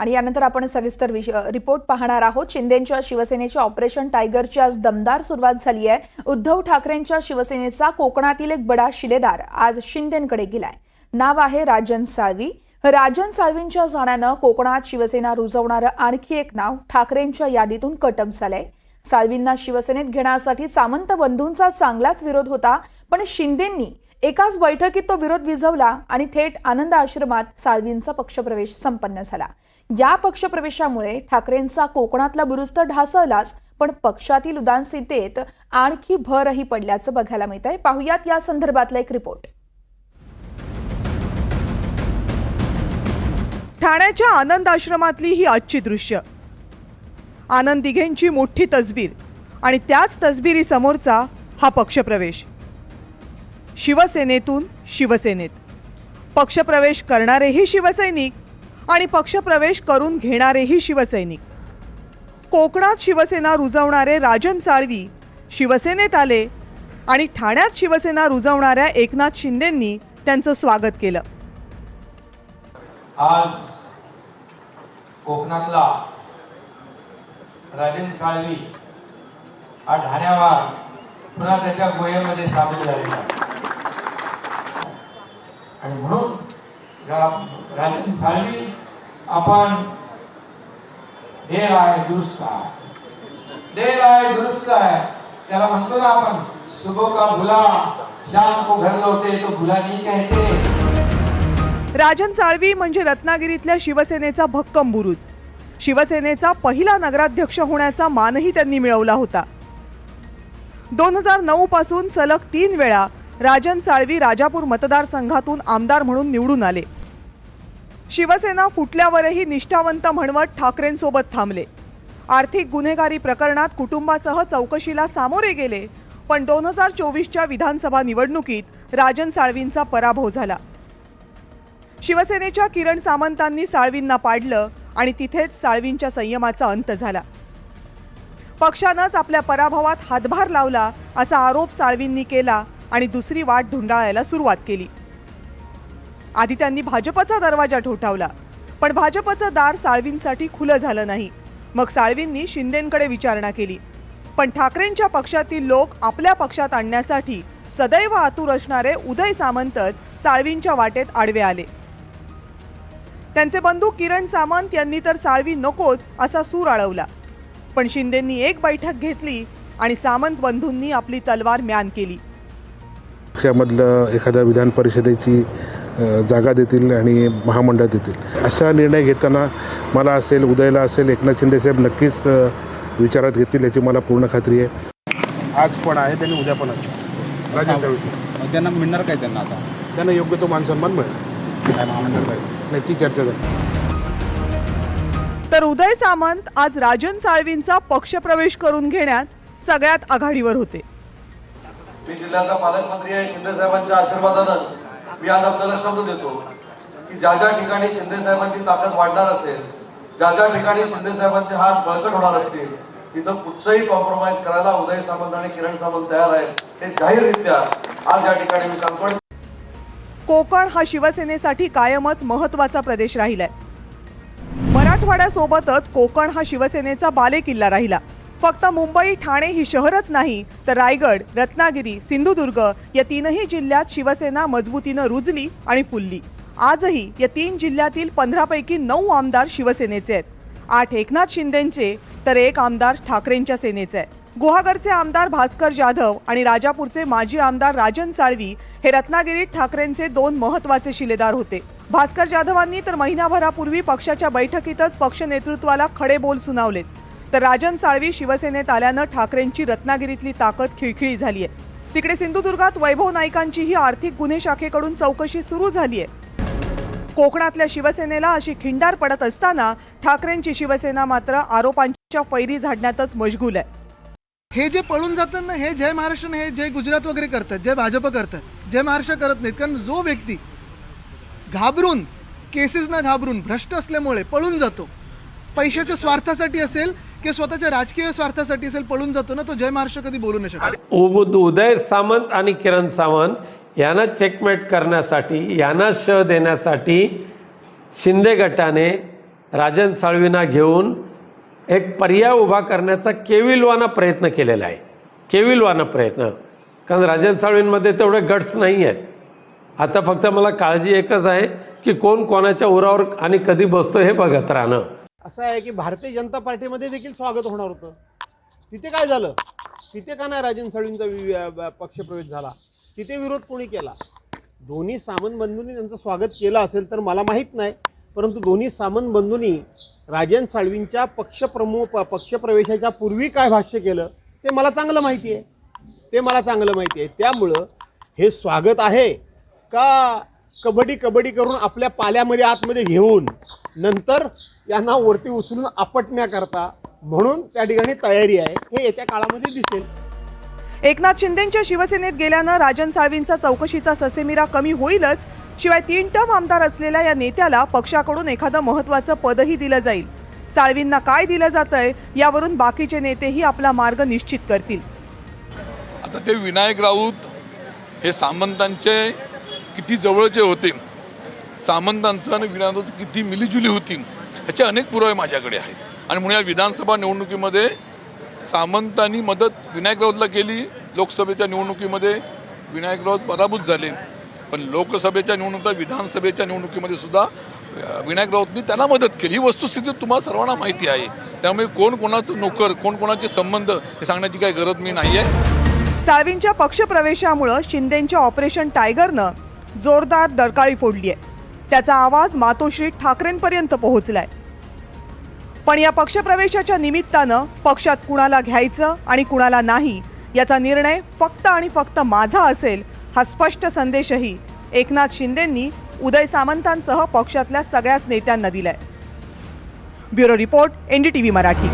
आणि यानंतर आपण सविस्तर रिपोर्ट पाहणार आहोत. शिंदेच्या शिवसेनेच्या ऑपरेशन टायगरची आज दमदार सुरुवात झाली आहे. उद्धव ठाकरेंच्या शिवसेनेचा कोकणातील एक बडा शिलेदार आज शिंदेकडे गेलाय. नाव आहे राजन साळवी. राजन साळवींच्या जाण्यानं कोकणात शिवसेना रुजवणारं आणखी एक नाव ठाकरेंच्या यादीतून कटप झालंय. साळवींना शिवसेनेत घेण्यासाठी सामंत बंधूंचा चांगलाच विरोध होता पण शिंदेंनी एकाच बैठकीत तो विरोध विझवला आणि थेट आनंद आश्रमात साळवींचा पक्षप्रवेश संपन्न झाला. या पक्षप्रवेशामुळे ठाकरेंचा कोकणातला बुरुस्त ढासळलाच पण पक्षातील उदासीनतेत आणखी भरही पडल्याचं बघायला मिळत आहे पाहुयात या संदर्भातला एक रिपोर्ट. ठाण्याच्या आनंद आश्रमातली ही आजची दृश्य. आनंद दिघेंची मोठी तसबीर आणि त्याच तसबिरी समोरचा हा पक्षप्रवेश. शिवसेनेतून शिवसेनेत. पक्षप्रवेश करणारेही शिवसैनिक आणि पक्षप्रवेश करून घेणारेही शिवसैनिक. कोकणात शिवसेना रुजवणारे राजन साळवी शिवसेनेत आले आणि ठाण्यात शिवसेना रुजवणाऱ्या एकनाथ शिंदेंनी त्यांचं स्वागत केलं. आज कोकणातला राजन साळवी हा ठाण्यावर पुन्हा त्याच्या गोयेमध्ये सामील झालेला आणि म्हणून या राजन साळवी आपण देर आहे दुरुस्त आहे. देर आहे दुरुस्त आहे. त्याला म्हणतो ना आपण सुबह का भुला शाम को घर लौटे तो भुला नहीं कहते. राजन साळवी म्हणजे रत्नागिरीतल्या शिवसेनेचा भक्कम बुरुज. शिवसेनेचा पहिला नगराध्यक्ष होण्याचा मानही त्यांनी मिळवला होता. दोन हजार नऊ पासून सलग तीन वेळा राजन साळवी राजापूर मतदारसंघातून आमदार म्हणून निवडून आले. शिवसेना फुटल्यावरही निष्ठावंत म्हणवत ठाकरेंसोबत थांबले. आर्थिक गुन्हेगारी प्रकरणात कुटुंबासह चौकशीला सामोरे गेले पण दोन हजार चोवीसच्या विधानसभा निवडणुकीत राजन साळवींचा पराभव झाला. शिवसेनेच्या किरण सामंतांनी साळवींना पाडलं आणि तिथेच साळवींच्या संयमाचा अंत झाला. पक्षानंच आपल्या पराभवात हातभार लावला असा आरोप साळवींनी केला आणि दुसरी वाट धुंडाळायला सुरुवात केली. आधी त्यांनी भाजपचा दरवाजा ठोठावला पण भाजपचं दार साळवींसाठी खुलं झालं नाही. मग साळवींनी शिंदेंकडे विचारणा केली. पण ठाकरेंच्या पक्षातील लोक आपल्या पक्षात आणण्यासाठी सदैव आतुर असणारे उदय सामंतच साळवींच्या वाटेत आडवे आले. त्यांचे बंधू किरण सामंत यांनी तर साळवी नकोच असा सूर आळवला. पण शिंदेंनी एक बैठक घेतली आणि सामंत बंधूंनी आपली तलवार म्यान केली. पक्षामधलं एखाद्या विधान परिषदेची जागा देतील आणि महामंडळ देतील. असा निर्णय घेताना मला असेल उदयला असेल एकनाथ शिंदेसाहेब नक्कीच विचारात घेतील याची मला पूर्ण खात्री आहे. आज पण आहे त्यांनी उद्या पण त्यांना मिळणार काय त्यांना आता? त्यांना योग्य तो मानसन्मान मिळेल. काय महामंडळ काय? नाही ती चर्चा झाली तर उदय सामंत आज राजन साळवींचा पक्षप्रवेश करून घेण्यात सगळ्यात आघाडीवर होते. मी जिल्ह्याचा पालकमंत्री आहे शिंदे साहेबांच्या आशीर्वादानं. मी आज आपल्याला शब्द देतो की ज्या ज्या ठिकाणी शिंदे साहेबांची ताकद वाढणार असेल ज्या ज्या ठिकाणी शिंदे साहेबांचे हात बळकट होणार असतील तिथं कुठचंही कॉम्प्रोमाइज करायला उदय सामंत आणि किरण सामंत तयार आहेत हे जाहीररित्या आज या ठिकाणी मी सांगतो. कोकण हा शिवसेनेसाठी कायमच महत्त्वाचा प्रदेश राहिलाय. मराठवाड्यासोबतच कोकण हा शिवसेनेचा बालेकिल्ला राहिला. फक्त मुंबई ठाणे ही शहरच नाही तर रायगड रत्नागिरी सिंधुदुर्ग या तीनही जिल्ह्यात शिवसेना मजबूतीनं रुजली आणि फुलली. आजही या तीन जिल्ह्यातील पंधरापैकी नऊ आमदार शिवसेनेचे आहेत. आठ एकनाथ शिंदेचे तर एक आमदार ठाकरेंच्या सेनेचे आहे गुहागरचे आमदार भास्कर जाधव आणि राजापूरचे माजी आमदार राजन साळवी हे रत्नागिरीत ठाकरेंचे दोन महत्त्वाचे शिलेदार होते. भास्कर जाधवांनी तर महिनाभरापूर्वी पक्षाच्या बैठकीतच पक्ष नेतृत्वाला खडे बोल सुनावलेत. तर राजन साळवी शिवसेनेत आल्यानं ठाकरेंची रत्नागिरीतली ताकद खिळखिळी झाली आहे तिकडे सिंधुदुर्गात वैभव नाईकांचीही आर्थिक गुन्हे शाखेकडून चौकशी सुरू झाली आहे कोकणातल्या शिवसेनेला अशी खिंडार पडत असताना ठाकरेंची शिवसेना मात्र आरोपांच्या फैरी झाडण्यातच मशगूल आहे. हे जे पळून जातात ना हे जय महाराष्ट्र हे जय गुजरात वगैरे करतात जय भाजप करतात जय महाराष्ट्र करत नाहीत. कारण जो व्यक्ती घाबरून केसेसना घाबरून भ्रष्ट असल्यामुळे पळून जातो पैशाच्या स्वार्थासाठी असेल की स्वतःच्या राजकीय स्वार्थासाठी असेल पळून जातो ना तो जय महाराष्ट्र कधी बोलू नाही शकत. उदय सामंत आणि किरण सावंत यांना चेकमेट करण्यासाठी यांना श देण्यासाठी शिंदे गटाने राजन साळवींना घेऊन एक पर्याय उभा करण्याचा केविलवाना प्रयत्न केलेला आहे. केविलवाना प्रयत्न. कारण राजन साळवींमध्ये तेवढे गट्स नाही आहेत. आता फक्त मला काळजी एकच आहे की कोण कोणाच्या उरावर आणि कधी बसतो हे बघत राहणं. असं आहे की भारतीय जनता पार्टीमध्ये देखील स्वागत होणार होतं. तिथे काय झालं? तिथे का नाही राजन साळवींचा पक्षप्रवेश झाला? तिथे विरोध कोणी केला? दोन्ही सामंत बंधूंनी त्यांचं स्वागत केलं असेल तर मला माहीत नाही परंतु दोन्ही सामंत बंधूंनी राजन साळवींच्या पक्षप्रमुख पक्षप्रवेशाच्या पूर्वी काय भाष्य केलं ते मला चांगलं माहिती आहे ते मला चांगलं माहिती आहे त्यामुळं हे स्वागत आहे का कबड्डी कबड्डी करून आपल्या पाल्यामध्ये आतमध्ये घेऊन नंतर यांना वरती उचलून आपटण्याकरता म्हणून त्या ठिकाणी तयारी आहे. हे येत्या काळामध्ये दिसेल. एकनाथ शिंदेच्या शिवसेनेत गेल्यानं राजन साळवींचा चौकशीचा ससेमिरा कमी होईलच शिवाय तीन टर्म आमदार असलेल्या या नेत्याला पक्षाकडून एखादं महत्वाचं पदही दिलं जाईल. साळवींना काय दिलं जातंय यावरून बाकीचे नेतेही आपला मार्ग निश्चित करतील. आता ते विनायक राऊत हे सामंतांचे किती जवळचे होते. सामंतांचं आणि विनायक किती मिलीजुली होती ह्याचे अनेक पुरावे माझ्याकडे आहेत. आणि म्हणून या विधानसभा निवडणुकीमध्ये सामंतांनी मदत विनायक राऊतला केली लोकसभेच्या निवडणुकीमध्ये विनायक राऊत पराभूत झाले. पण लोकसभेच्या निवडणुकीत विधानसभेच्या निवडणुकीमध्ये सुद्धा विनायक राऊतनी त्यांना मदत केली. ही वस्तुस्थिती तुम्हाला सर्वांना माहिती आहे. त्यामुळे कोण कोणाचं नोकर कोण कोणाचे संबंध हे सांगण्याची काही गरज मी नाही आहे. साळवींच्या पक्षप्रवेशामुळं शिंदेच्या ऑपरेशन टायगरनं जोरदार डरकाळी फोडली आहे त्याचा आवाज मातोश्री ठाकरेंपर्यंत पोहोचलाय. पण या पक्षप्रवेशाच्या निमित्तानं पक्षात कुणाला घ्यायचं आणि कुणाला नाही याचा निर्णय फक्त आणि फक्त माझा असेल हा स्पष्ट संदेशही एकनाथ शिंदेंनी उदय सामंतांसह पक्षातल्या सगळ्याच नेत्यांना दिलाय. Bureau report NDTV Marathi.